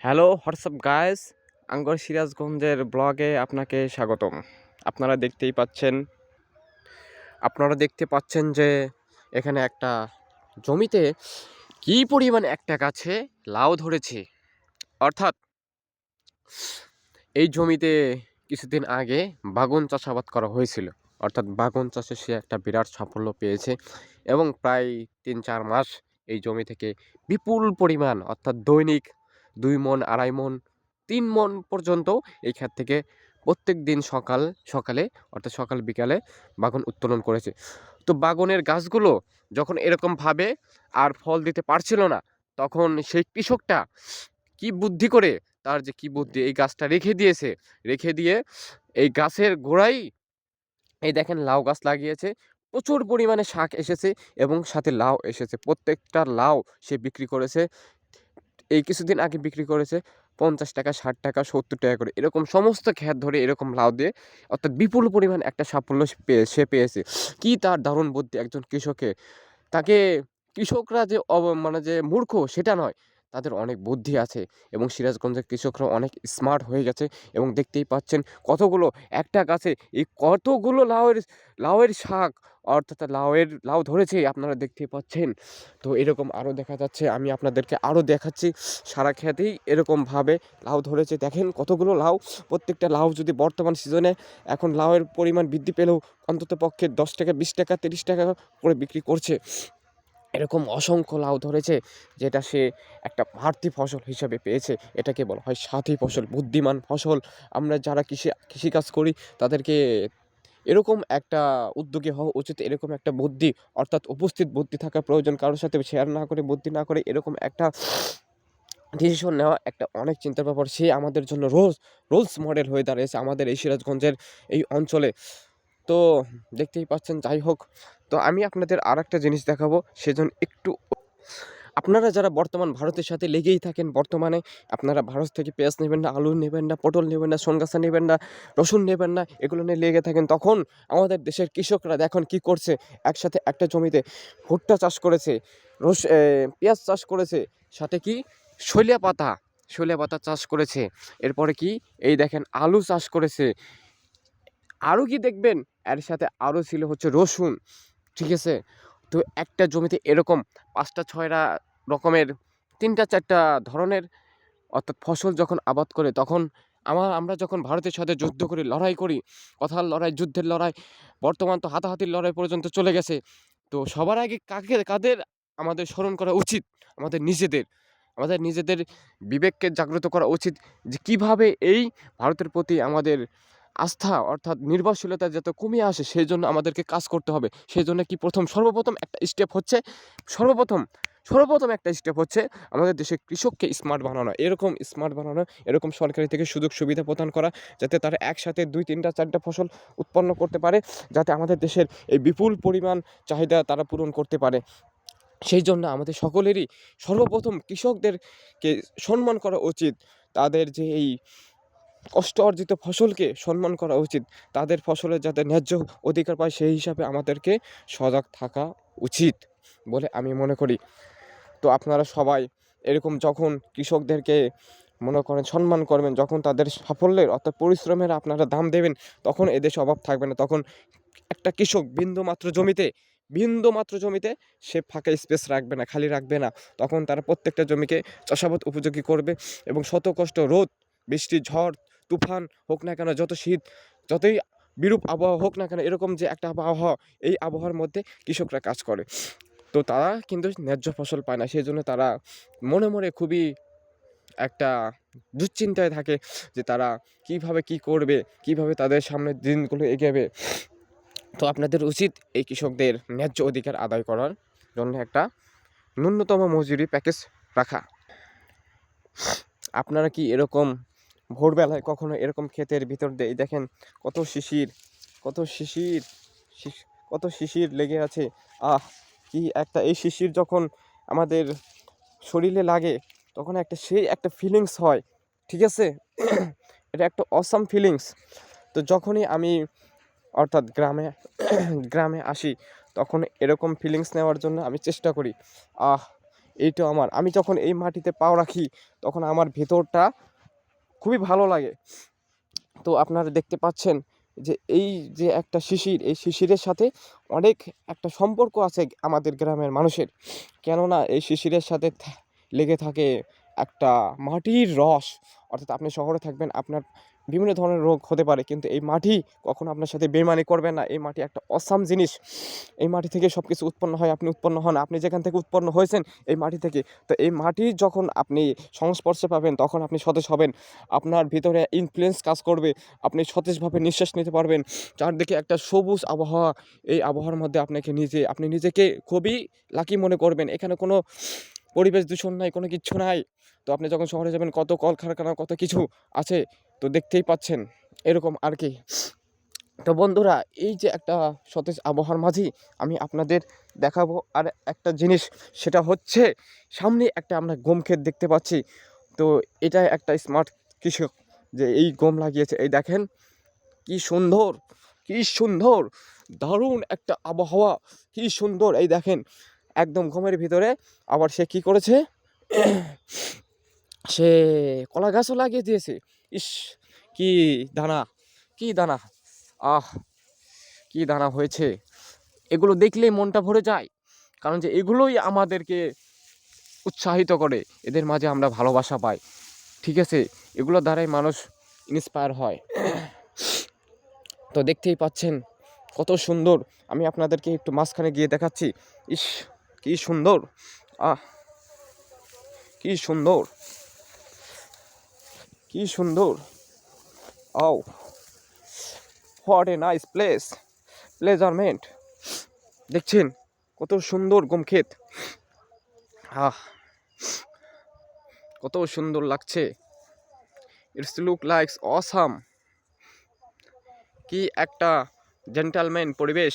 Hello WhatsApp guys আঙ্গর সিরাজগঞ্জের ব্লগে আপনাকে স্বাগতম। আপনারা দেখতেই পাচ্ছেন, আপনারা দেখতে পাচ্ছেন যে এখানে একটা জমিতে কী পরিমাণ একটা গাছে লাউ ধরেছে। অর্থাৎ এই জমিতে কিছুদিন আগে বাগুন চাষাবাদ করা হয়েছিল। অর্থাৎ বাগুন চাষে সে একটা বিরাট সাফল্য পেয়েছে এবং প্রায় তিন চার মাস এই জমি থেকে বিপুল পরিমাণ, অর্থাৎ দৈনিক দুই মন, আড়াই মন, তিন মন পর্যন্ত এই থেকে প্রত্যেক দিন সকাল, সকালে অর্থাৎ সকাল বিকালে বাগান উত্তোলন করেছে। তো বাগানের গাছগুলো যখন এরকমভাবে আর ফল দিতে পারছিল না, তখন সেই কৃষকটা কি বুদ্ধি করে তার যে কি বুদ্ধি, এই গাছটা রেখে দিয়েছে। রেখে দিয়ে এই গাছের গোড়ায় এই দেখেন লাউ গাছ লাগিয়েছে, প্রচুর পরিমাণে শাক এসেছে এবং সাথে লাউ এসেছে। প্রত্যেকটা লাউ সে বিক্রি করেছে। এই কিছুদিন আগে বিক্রি করেছে পঞ্চাশ টাকা, ষাট টাকা, সত্তর টাকা করে। এরকম সমস্ত খ্যাত ধরে এরকম লাউ দিয়ে অর্থাৎ বিপুল পরিমাণ একটা সাফল্য পেয়ে, সে পেয়েছে। কী তার দারুণ বুদ্ধি একজন কৃষকের তাকে কৃষকরা যে মানে যে মূর্খ, সেটা নয়। তাদের অনেক বুদ্ধি আছে এবং সিরাজগঞ্জের কৃষকরা অনেক স্মার্ট হয়ে গেছে এবং দেখতেই পাচ্ছেন কতগুলো একটা গাছে এই কতগুলো লাউয়ের লাউয়ের শাক, অর্থাৎ লাউয়ের, লাউ ধরেছে আপনারা দেখতেই পাচ্ছেন। তো এরকম আরও দেখা যাচ্ছে, আমি আপনাদেরকে আরও দেখাচ্ছি সারা খেতেই এরকমভাবে লাউ ধরেছে। দেখেন কতগুলো লাউ, প্রত্যেকটা লাউ যদি বর্তমান সিজনে এখন লাউয়ের পরিমাণ বৃদ্ধি পেলেও অন্তত পক্ষে দশ টাকা, বিশ টাকা, তিরিশ টাকা করে বিক্রি করছে। এরকম অসংখ্য লাউ ধরেছে, যেটা সে একটা বাড়তি ফসল হিসাবে পেয়েছে। এটাকে বলা হয় সাথী ফসল, বুদ্ধিমান ফসল। আমরা যারা কৃষি, কৃষিকাজ করি, তাদেরকে এরকম একটা উদ্যোগী হওয়া উচিত, এরকম একটা বুদ্ধি, অর্থাৎ উপস্থিত বুদ্ধি থাকা প্রয়োজন। কারোর সাথে শেয়ার না করে, বুদ্ধি না করে এরকম একটা ডিসিশন নেওয়া একটা অনেক চিন্তার ব্যাপার। সে আমাদের জন্য রোজ রোলস মডেল হয়ে দাঁড়িয়েছে আমাদের এই সিরাজগঞ্জের এই অঞ্চলে। তো দেখতেই পাচ্ছেন, যাই হোক তো আমি আপনাদের আর একটা জিনিস দেখাবো, সেজন্য একটু আপনারা যারা বর্তমান ভারতের সাথে লেগেই থাকেন বর্তমানে, আপনারা ভারত থেকে পেঁয়াজ নেবেন না, আলু নেবেন না, পটল নেবেন না, সোনগাছা নেবেন না, রসুন নেবেন না, এগুলো নিয়ে লেগে থাকেন, তখন আমাদের দেশের কৃষকরা দেখুন কি করছে, একসাথে একটা জমিতে ভুট্টা চাষ করেছে, রস পেঁয়াজ চাষ করেছে, সাথে কি শৈলিয়া পাতা শৈলিয়া পাতা চাষ করেছে, এরপরে কি, এই দেখেন আলু চাষ করেছে আরও কি দেখবেন, এর সাথে আরও ছিল হচ্ছে রসুন ঠিক আছে? তো একটা জমিতে এরকম পাঁচটা, ছয়টা রকমের, তিনটা, চারটা ধরনের অর্থাৎ ফসল যখন আবাদ করে, তখন আমার, আমরা যখন ভারতের সাথে যুদ্ধ করি, লড়াই করি, কথার লড়াই, যুদ্ধের লড়াই, বর্তমান তো হাতাহাতির লড়াই পর্যন্ত চলে গেছে, তো সবার আগে কাকে, কাদের আমাদের স্মরণ করা উচিত? আমাদের নিজেদের আমাদের নিজেদের বিবেককে জাগ্রত করা উচিত যে কীভাবে এই ভারতের প্রতি আমাদের আস্থা অর্থাৎ নির্ভরশীলতা যাতে কমে আসে সেই জন্য আমাদেরকে কাজ করতে হবে। সেই জন্য কি প্রথম সর্বপ্রথম একটা স্টেপ হচ্ছে, সর্বপ্রথম সর্বপ্রথম একটা স্টেপ হচ্ছে আমাদের দেশের কৃষককে স্মার্ট বানানো। এরকম স্মার্ট বানানো, এরকম সরকারি থেকে সুযোগ সুবিধা প্রদান করা, যাতে তারা একসাথে দুই, তিনটা, চারটা ফসল উৎপন্ন করতে পারে, যাতে আমাদের দেশের এই বিপুল পরিমাণ চাহিদা তারা পূরণ করতে পারে। সেই জন্য আমাদের সকলেরই সর্বপ্রথম কৃষকদেরকে সম্মান করা উচিত। তাদের যে এই কষ্ট অর্জিত ফসলকে সম্মান করা উচিত। তাদের ফসলের যাতে ন্যায্য অধিকার পায়, সেই হিসাবে আমাদেরকে সজাগ থাকা উচিত বলে আমি মনে করি। তো আপনারা সবাই এরকম যখন কৃষকদেরকে মনে করেন, সম্মান করবেন, যখন তাদের সাফল্যের অর্থাৎ পরিশ্রমের আপনারা দাম দেবেন, তখন এদেশে অভাব থাকবে না। তখন একটা কৃষক বিন্দুমাত্র জমিতে বিন্দুমাত্র জমিতে সে ফাঁকা স্পেস রাখবে না, খালি রাখবে না। তখন তারা প্রত্যেকটা জমিকে চাষাবাদ উপযোগী করবে এবং শত কষ্ট রোদ, বৃষ্টি, ঝড় তুফান হোক না কেন, যত শীত, যতই বিরূপ আবহাওয়া হোক না কেন, এরকম যে একটা আবহাওয়া, এই আবহাওয়ার মধ্যে কৃষকরা কাজ করে। তো তারা কিন্তু ন্যায্য ফসল পায় না সেই জন্য তারা মনে মনে খুবই একটা দুশ্চিন্তায় থাকে যে তারা কীভাবে কি করবে, কীভাবে তাদের সামনের দিনগুলো এগোবে। তো আপনাদের উচিত এই কৃষকদের ন্যায্য অধিকার আদায় করার জন্য একটা ন্যূনতম মজুরি প্যাকেজ রাখা। আপনারা কি এরকম ভোরবেলায় কখনো এরকম ক্ষেতের ভিতর দিয়ে দেখেন কত শিশির কত শিশির, শিশ- কত শিশির লেগে আছে। আহ, কি একটা, এই শিশির যখন আমাদের শরীরে লাগে, তখন একটা সেই একটা ফিলিংস হয়, ঠিক আছে? এটা একটা অসাম ফিলিংস তো যখনই আমি, অর্থাৎ গ্রামে গ্রামে আসি, তখন এরকম ফিলিংস নেওয়ার জন্য আমি চেষ্টা করি। আহ, এইটা আমার। আমি যখন এই মাটিতে পাও রাখি, তখন আমার ভেতরটা খুবই ভালো লাগে। তো আপনারা দেখতে পাচ্ছেন যে এই যে একটা শিশির, এই শিশিরের সাথে অনেক একটা সম্পর্ক আছে আমাদের গ্রামের মানুষের। কেননা এই শিশিরের সাথে লেগে থাকে একটা মাটির রস। অর্থাৎ আপনি শহরে থাকবেন, আপনার বিভিন্ন ধরনের রোগ হতে পারে, কিন্তু এই মাটি কখনো আপনার সাথে বেমানি করবে না। এই মাটি একটা অসাম জিনিস। এই মাটি থেকে সব কিছু উৎপন্ন হয়, আপনি উৎপন্ন হন। আপনি যেখান থেকে উৎপন্ন হয়েছেন, এই মাটি থেকে। তো এই মাটি যখন আপনি সংস্পর্শে পাবেন, তখন আপনি সতেজ হবেন। আপনার ভিতরে ইনফ্লুয়েন্স কাজ করবে। আপনি সতেজভাবে নিঃশ্বাস নিতে পারবেন। চারদিকে একটা সবুজ আবহাওয়া, এই আবহাওয়ার মধ্যে আপনাকে নিজে, আপনি নিজেকে খুবই লাকি মনে করবেন। এখানে কোনো পরিবেশ দূষণ নাই, কোনো কিচ্ছু নাই। তো আপনি যখন শহরে যাবেন, কত কলকারখানা, কত কিছু আছে, তো দেখতেই পাচ্ছেন এরকম আর কি। তো বন্ধুরা, এই যে একটা সতেজ আবহাওয়ার মাঝেই আমি আপনাদের দেখাবো আর একটা জিনিস, সেটা হচ্ছে, সামনে একটা আমরা গম ক্ষেত দেখতে পাচ্ছি। তো এটা একটা স্মার্ট কৃষক যে এই গম লাগিয়েছে। এই দেখেন, কি সুন্দর কি সুন্দর, দারুণ একটা আবহাওয়া, কি সুন্দর। এই দেখেন একদম ঘুমের ভিতরে। আবার সে কি করেছে? সে কলা গাছও লাগিয়ে দিয়েছে। ইস, কি দানা কি দানা। আহ, কি দানা হয়েছে। এগুলো দেখলেই মনটা ভরে যায়। কারণ যে এগুলোই আমাদেরকে উৎসাহিত করে। এদের মাঝে আমরা ভালোবাসা পাই। ঠিক আছে? এগুলোর দ্বারাই মানুষ ইন্সপায়ার হয়। তো দেখতেই পাচ্ছেন কত সুন্দর। আমি আপনাদেরকে একটু মাঝখানে গিয়ে দেখাচ্ছি। ইস কি সুন্দর। আহ, কি সুন্দর। কি সুন্দর। আও হোয়াট এ নাইস প্লেস প্লেজারমেন্ট দেখছেন কত সুন্দর গম ক্ষেত আহ, কত সুন্দর লাগছে। ইটস লুক লাইকস অসাম কি একটা জেন্টালম্যান পরিবেশ।